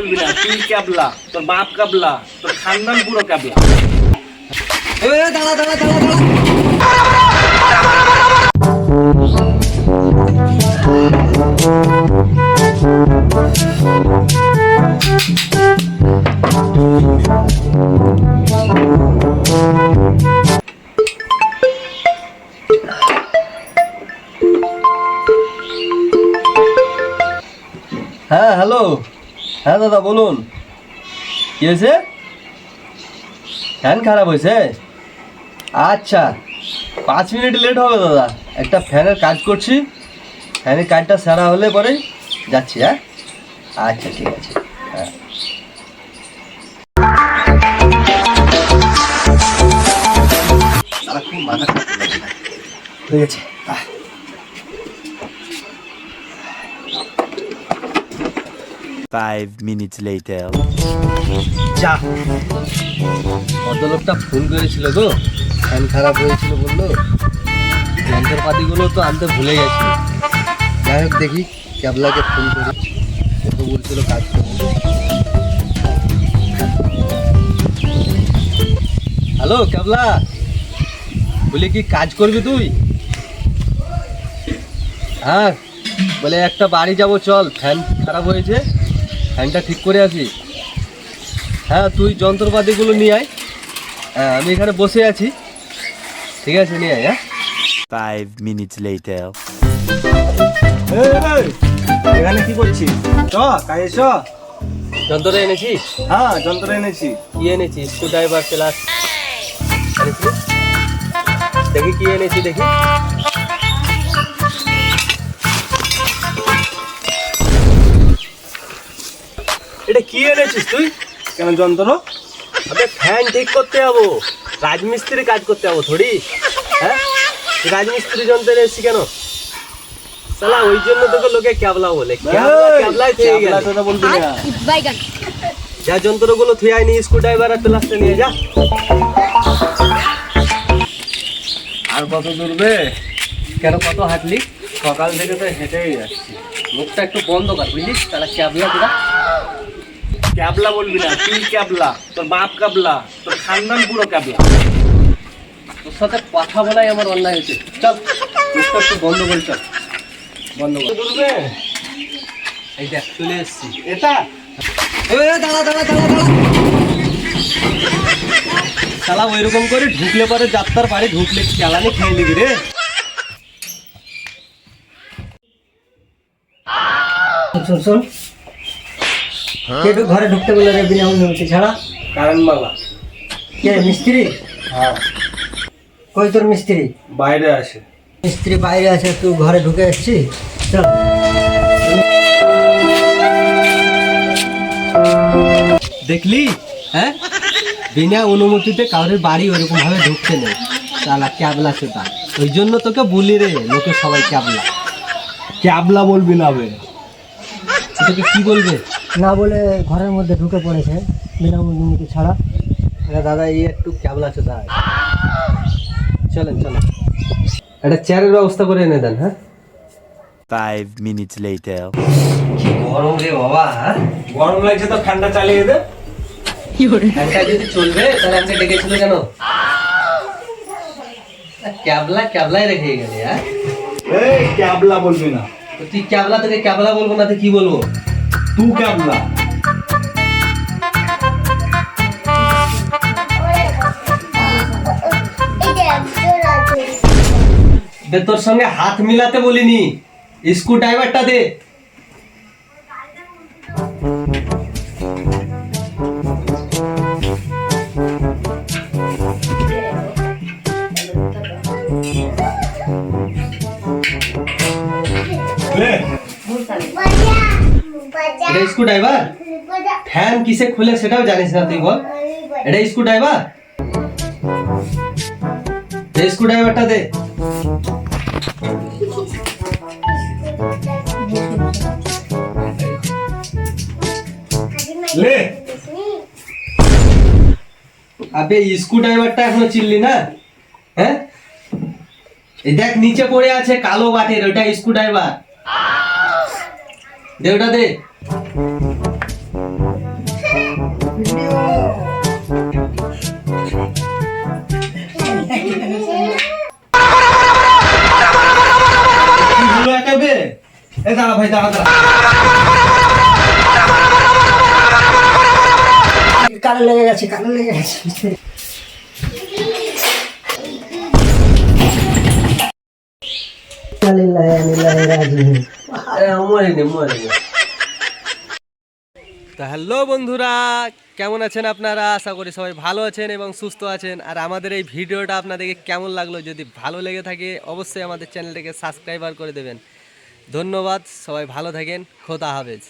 বলবি না তুই ক্যাবলা তোর বাপ ক্যাবলা তোর খানদান পুরো ক্যাবলা এ দাঁড়া দাঁড়া দাঁড়া দাঁড়া হ্যাঁ হ্যালো। হ্যাঁ দাদা, বলুন। কি হয়েছে? ফ্যান খারাপ হয়েছে? আচ্ছা পাঁচ মিনিট লেট হবে দাদা। একটা ফ্যানের কাজ করছি। ফ্যানের কাজটা সারা হলে পরেই যাচ্ছি হ্যাঁ? আচ্ছা ঠিক আছে। হ্যাঁ। সারাক্ষণ মাথা Five minutes later. যা। ভদ্রলোকটা ফোন করেছিল গো ফ্যান খারাপ হয়েছিল বলল। যন্ত্রপাতিগুলো তো আনতে ভুলে গেছি। যাই হোক দেখি ক্যাবলাকে ফোন করি। ও তো বলছিল কাজ করবে হ্যালো, ক্যাবলা। বলি কি কাজ করবি তুই? হ্যাঁ বলে একটা বাড়ি যাব, চল। ফ্যান খারাপ হয়েছে। ফ্যানটা ঠিক করে আসি হ্যাঁ তুই যন্ত্রপাতিগুলো নিয়ে আয়। হ্যাঁ আমি এখানে বসে আছি। ঠিক আছে নিয়ে আয় হ্যাঁ? Five minutes later. এখানে কি করছিস? চ কাজে চ। যন্ত্র এনেছিস? হ্যাঁ যন্ত্র এনেছি। কি এনেছিস? স্ক্রু ড্রাইভার প্লাস দেখি কি এনেছি দেখি। এটা কি এনেছিস তুই? কেন যন্ত্র ফ্যান ঠিক করতে যাব। রাজমিস্ত্রি কাজ করতে যাব থোড়ি। হ্যাঁ? রাজমিস্ত্রি যন্ত্র এসেছি কেন? সালা ওই জন্য তোকে লোকে ক্যাবলা বলে। ক্যাবলাই থেকে গেল বলবি না। যা যন্ত্রগুলো থুয়ে আইনি স্ক্রু ড্রাইভার আর প্লাসটা নিয়ে যা। আর কত দূরবে? কেন কত হাঁটলি? সকাল থেকে তো হেঁটেই যাচ্ছি। মুখটা একটু বন্ধ কর বুঝলি? তাহলে ক্যাবলা তোরা ক্যাবলা বলবি না তুই ক্যাবলা তোর বাপ ক্যাবলা তোর খানদান পুরো ক্যাবলা। তোর সাথে কথা বলাই আমার অন্যায় হয়েছে। চল মুখটা একটু বন্ধ করে চল। বন্ধ কর দূরবে এই দেখ চলে এসছি। এটা? দাঁড়া দাঁড়া দাঁড়া। শালা ওইরকম করে ঢুকলে পরে যাত্রার বাড়ি ঢুকলে চালানি খেয়ে নিবি রে। শোন শোন। কে একটু ঘরে ঢুকতে বলে রে বিনা অনুমতি ছাড়া কারণ বালা কে মিস্ত্রি? হ্যাঁ। কই তোর মিস্ত্রি? বাইরে আসে মিস্ত্রি বাইরে আছে তুই ঘরে ঢুকে এসছি চল। দেখলি? হ্যাঁ? বিনা অনুমতিতে কারোর বাড়ি ওরকম ভাবে ঢুকতে নেই। শালা ক্যাবলা সেটা। ওই জন্য তোকে বলি রে লোকে সবাই ক্যাবলা। ক্যাবলা বলবি না বে। তোকে কি বলবে? না বলে ঘরের মধ্যে ঢুকে পড়েছে বিনা অনুমতি ছাড়া। আরে দাদা এই একটু ক্যাবলা চোদা চলেন চলেন। একটা চেয়ারের ব্যবস্থা করে এনে দেন হ্যাঁ? Minutes later. কি গরম রে বাবা হ্যাঁ? গরম লাগছে তো ঠান্ডা চালিয়ে দে। ফ্যানটা যদি চলবে তাহলে আমাকে ডেকেছিল কেন? ক্যাবলা ক্যাবলাই রেখে গেলে হ্যাঁ? এই ক্যাবলা বলবি না। তুই ক্যাবলা তোকে ক্যাবলা বলব না তো কি বলব? তুই ক্যাবলা দে তোর সঙ্গে হাত মিলাতে বলিনি স্ক্রু ড্রাইভারটা দে লে এটা স্ক্রু ড্রাইভার? ফ্যান কিসে খুলে সেটাও জানিস না তুই বল। এটা স্ক্রু ড্রাইভার? স্ক্রু ড্রাইভারটা দে। লে। আবে স্ক্রু ড্রাইভারটা এখনও চিনলি না? হ্যাঁ? এই দেখ নিচে পড়ে আছে কালো বাটের ওটা স্ক্রু ড্রাইভার। দে। ওটা দে কালে দাঁড়া ভাই দাঁড়া লেগে গেছে কালে লেগে গেছে। তো হ্যালো বন্ধুরা, কেমন আছেন আপনারা? আশা করি সবাই ভালো আছেন এবং সুস্থ আছেন। আর আমাদের এই ভিডিওটা আপনাদেরকে কেমন লাগল, যদি ভালো লেগে থাকে, অবশ্যই আমাদের চ্যানেলটাকে সাবস্ক্রাইবার করে দেবেন। ধন্যবাদ, সবাই ভালো থাকেন, খোদা হাফেজ।